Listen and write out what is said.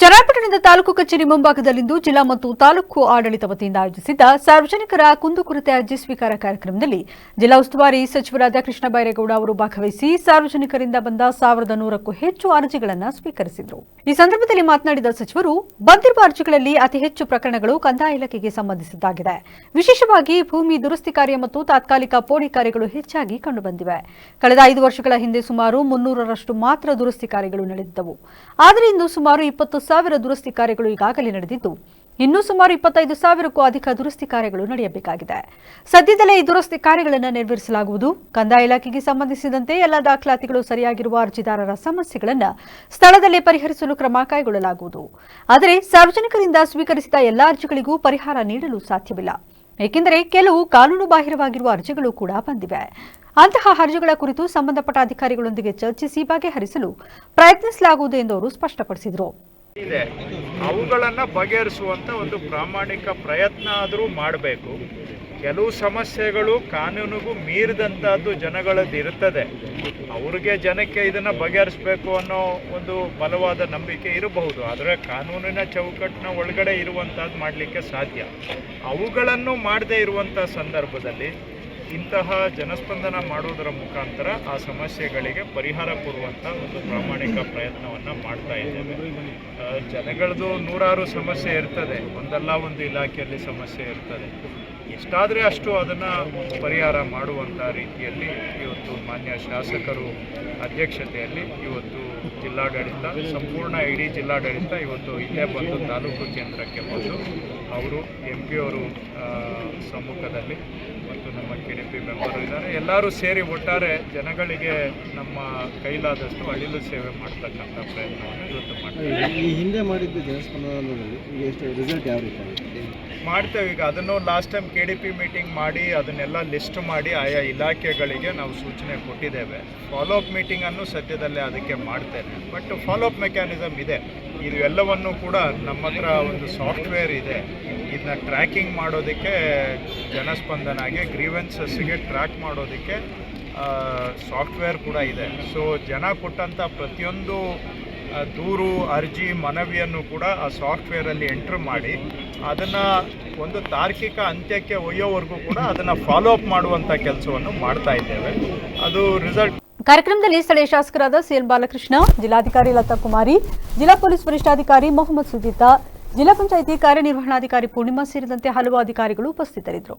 ಚನ್ನಪಟ್ಟಣದ ತಾಲೂಕು ಕಚೇರಿ ಮುಂಭಾಗದಲ್ಲಿಂದು ಜಿಲ್ಲಾ ಮತ್ತು ತಾಲೂಕು ಆಡಳಿತ ವತಿಯಿಂದ ಆಯೋಜಿಸಿದ್ದ ಸಾರ್ವಜನಿಕರ ಕುಂದುಕೊರತೆ ಅರ್ಜಿ ಸ್ವೀಕಾರ ಕಾರ್ಯಕ್ರಮದಲ್ಲಿ ಜಿಲ್ಲಾ ಉಸ್ತುವಾರಿ ಸಚಿವರಾದ ಕೃಷ್ಣ ಬೈರೇಗೌಡ ಅವರು ಭಾಗವಹಿಸಿ ಸಾರ್ವಜನಿಕರಿಂದ ಬಂದ ಸಾವಿರದ ನೂರಕ್ಕೂ ಹೆಚ್ಚು ಅರ್ಜಿಗಳನ್ನು ಸ್ವೀಕರಿಸಿದರು. ಈ ಸಂದರ್ಭದಲ್ಲಿ ಮಾತನಾಡಿದ ಸಚಿವರು, ಬಂದಿರುವ ಅರ್ಜಿಗಳಲ್ಲಿ ಅತಿ ಹೆಚ್ಚು ಪ್ರಕರಣಗಳು ಕಂದಾಯ ಇಲಾಖೆಗೆ ಸಂಬಂಧಿಸಿದ್ದಾಗಿದೆ. ವಿಶೇಷವಾಗಿ ಭೂಮಿ ದುರಸ್ತಿ ಕಾರ್ಯ ಮತ್ತು ತಾತ್ಕಾಲಿಕ ಪೋಣಿ ಕಾರ್ಯಗಳು ಹೆಚ್ಚಾಗಿ ಕಂಡುಬಂದಿವೆ. ಕಳೆದ ಐದು ವರ್ಷಗಳ ಹಿಂದೆ ಸುಮಾರು ಮುನ್ನೂರರಷ್ಟು ಮಾತ್ರ ದುರಸ್ತಿ ಕಾರ್ಯಗಳು ನಡೆದಿದ್ದವು. ಆದರೆ ಇಂದು ಸುಮಾರು ಇಪ್ಪತ್ತು ಸಾವಿರ ದುರಸ್ತಿ ಕಾರ್ಯಗಳು ಈಗಾಗಲೇ ನಡೆದಿದ್ದು, ಇನ್ನೂ ಸುಮಾರು ಇಪ್ಪತ್ತೈದು ಸಾವಿರಕ್ಕೂ ಅಧಿಕ ದುರಸ್ತಿ ಕಾರ್ಯಗಳು ನಡೆಯಬೇಕಾಗಿದೆ. ಸದ್ಯದಲ್ಲೇ ಈ ದುರಸ್ತಿ ಕಾರ್ಯಗಳನ್ನು ನೆರವೇರಿಸಲಾಗುವುದು. ಕಂದಾಯ ಇಲಾಖೆಗೆ ಸಂಬಂಧಿಸಿದಂತೆ ಎಲ್ಲ ದಾಖಲಾತಿಗಳು ಸರಿಯಾಗಿರುವ ಅರ್ಜಿದಾರರ ಸಮಸ್ಯೆಗಳನ್ನು ಸ್ಥಳದಲ್ಲೇ ಪರಿಹರಿಸಲು ಕ್ರಮ ಕೈಗೊಳ್ಳಲಾಗುವುದು. ಆದರೆ ಸಾರ್ವಜನಿಕರಿಂದ ಸ್ವೀಕರಿಸಿದ ಎಲ್ಲ ಅರ್ಜಿಗಳಿಗೂ ಪರಿಹಾರ ನೀಡಲು ಸಾಧ್ಯವಿಲ್ಲ. ಏಕೆಂದರೆ ಕೆಲವು ಕಾನೂನು ಬಾಹಿರವಾಗಿರುವ ಅರ್ಜಿಗಳು ಕೂಡ ಬಂದಿವೆ. ಅಂತಹ ಅರ್ಜಿಗಳ ಕುರಿತು ಸಂಬಂಧಪಟ್ಟ ಅಧಿಕಾರಿಗಳೊಂದಿಗೆ ಚರ್ಚಿಸಿ ಬಗೆಹರಿಸಲು ಪ್ರಯತ್ನಿಸಲಾಗುವುದು ಎಂದು ಅವರು ಸ್ಪಷ್ಟಪಡಿಸಿದರು. ಇದೆ. ಅವುಗಳನ್ನು ಬಗೆಹರಿಸುವಂಥ ಒಂದು ಪ್ರಾಮಾಣಿಕ ಪ್ರಯತ್ನ ಆದರೂ ಮಾಡಬೇಕು. ಕೆಲವು ಸಮಸ್ಯೆಗಳು ಕಾನೂನಿಗೂ ಮೀರಿದಂಥದ್ದು ಜನಗಳದ್ದು ಇರ್ತದೆ ಅವ್ರಿಗೆ ಜನಕ್ಕೆ ಇದನ್ನು ಬಗೆಹರಿಸಬೇಕು ಅನ್ನೋ ಒಂದು ಬಲವಾದ ನಂಬಿಕೆ ಇರಬಹುದು. ಆದರೆ ಕಾನೂನಿನ ಚೌಕಟ್ಟಿನ ಒಳಗಡೆ ಇರುವಂಥದ್ದು ಮಾಡಲಿಕ್ಕೆ ಸಾಧ್ಯ. ಅವುಗಳನ್ನು ಮಾಡದೇ ಇರುವಂಥ ಸಂದರ್ಭದಲ್ಲಿ ಇಂತಹ ಜನಸ್ಪಂದನ ಮಾಡೋದರ ಮುಖಾಂತರ ಆ ಸಮಸ್ಯೆಗಳಿಗೆ ಪರಿಹಾರ ಕೊಡುವಂಥ ಒಂದು ಪ್ರಾಮಾಣಿಕ ಪ್ರಯತ್ನವನ್ನು ಮಾಡ್ತಾ ಇದ್ದೇವೆ. ಜನಗಳದ್ದು ನೂರಾರು ಸಮಸ್ಯೆ ಇರ್ತದೆ. ಒಂದಲ್ಲ ಒಂದು ಇಲಾಖೆಯಲ್ಲಿ ಸಮಸ್ಯೆ ಇರ್ತದೆ. ಎಷ್ಟಾದರೆ ಅಷ್ಟು ಅದನ್ನು ಪರಿಹಾರ ಮಾಡುವಂಥ ರೀತಿಯಲ್ಲಿ ಇವತ್ತು ಮಾನ್ಯ ಶಾಸಕರು ಅಧ್ಯಕ್ಷತೆಯಲ್ಲಿ ಇವತ್ತು ಜಿಲ್ಲಾಡಳಿತ, ಸಂಪೂರ್ಣ ಇಡೀ ಜಿಲ್ಲಾಡಳಿತ ಇವತ್ತು ಇಲ್ಲೇ ಬಂದು ತಾಲೂಕು ಕೇಂದ್ರಕ್ಕೆ ಬಂದು ಅವರು ಎಂ ಪಿ ಅವರು ಸಮ್ಮುಖದಲ್ಲಿ ಮತ್ತು ನಮ್ಮ ಕೆ ಡಿ ಪಿ ಮೆಂಬರು ಇದ್ದಾರೆ. ಎಲ್ಲರೂ ಸೇರಿ ಒಟ್ಟಾರೆ ಜನಗಳಿಗೆ ನಮ್ಮ ಕೈಲಾದಷ್ಟು ಅಳಿಲು ಸೇವೆ ಮಾಡ್ತಕ್ಕಂಥ ಪ್ರಯತ್ನವನ್ನು ಇವತ್ತು ಮಾಡ್ತೀವಿ ಈ ಹಿಂದೆ ಮಾಡಿದ್ದು ಜನಸ್ಪಂದನದಲ್ಲಿ ಎಷ್ಟು ರಿಸಲ್ಟ್ ಯಾವ ರೀತಿ? ಮಾಡ್ತೇವೆ. ಈಗ ಅದನ್ನು last time K D P meeting ಮಾಡಿ, ಅದನ್ನೆಲ್ಲ ಲಿಸ್ಟ್ ಮಾಡಿ ಆಯಾ ಇಲಾಖೆಗಳಿಗೆ ನಾವು ಸೂಚನೆ ಕೊಟ್ಟಿದ್ದೇವೆ. ಫಾಲೋಅಪ್ ಮೀಟಿಂಗನ್ನು ಸದ್ಯದಲ್ಲೇ ಅದಕ್ಕೆ ಮಾಡ್ತೇನೆ. ಬಟ್ ಫಾಲೋಅಪ್ ಮೆಕ್ಯಾನಿಸಮ್ ಇದೆ. ಇದು ಕೂಡ ನಮ್ಮ ಹತ್ರ ಒಂದು ಸಾಫ್ಟ್ವೇರ್ ಇದೆ. ಇದನ್ನ ಟ್ರ್ಯಾಕಿಂಗ್ ಮಾಡೋದಕ್ಕೆ ಜನಸ್ಪಂದನಾಗೆ ಗ್ರೀವೆನ್ಸಸ್ಗೆ ಟ್ರ್ಯಾಕ್ ಮಾಡೋದಕ್ಕೆ ಸಾಫ್ಟ್ವೇರ್ ಕೂಡ ಇದೆ. ಸೊ ಜನ ಕೊಟ್ಟಂಥ ಪ್ರತಿಯೊಂದು ದೂರು, ಅರ್ಜಿ, ಮನವಿಯನ್ನು ಕೂಡ ಆ ಸಾಫ್ಟ್ವೇರಲ್ಲಿ ಎಂಟ್ರ್ ಮಾಡಿ ಅದನ್ನು ಒಂದು ತಾರ್ಕಿಕ ಅಂತ್ಯಕ್ಕೆ ಒಯ್ಯೋವರೆಗೂ ಕೂಡ ಅದನ್ನು ಫಾಲೋ ಅಪ್ ಮಾಡುವಂಥ ಕೆಲಸವನ್ನು ಮಾಡ್ತಾ ಇದ್ದೇವೆ. ಅದು ರಿಸಲ್ಟ್ ಕಾರ್ಯಕ್ರಮದಲ್ಲಿ ಸ್ಥಳೀಯ ಶಾಸಕರಾದ ಸಿಎನ್ ಬಾಲಕೃಷ್ಣ, ಜಿಲ್ಲಾಧಿಕಾರಿ ಲತಾ ಕುಮಾರಿ, ಜಿಲ್ಲಾ ಪೊಲೀಸ್ ವರಿಷ್ಠಾಧಿಕಾರಿ ಮೊಹಮ್ಮದ್ ಸುದೀತಾ ಜಿಲ್ಲಾ ಪಂಚಾಯಿತಿ ಕಾರ್ಯನಿರ್ವಹಣಾಧಿಕಾರಿ ಪೂರ್ಣಿಮಾ ಸೇರಿದಂತೆ ಹಲವು ಅಧಿಕಾರಿಗಳು ಉಪಸ್ಥಿತರಿದ್ದರು.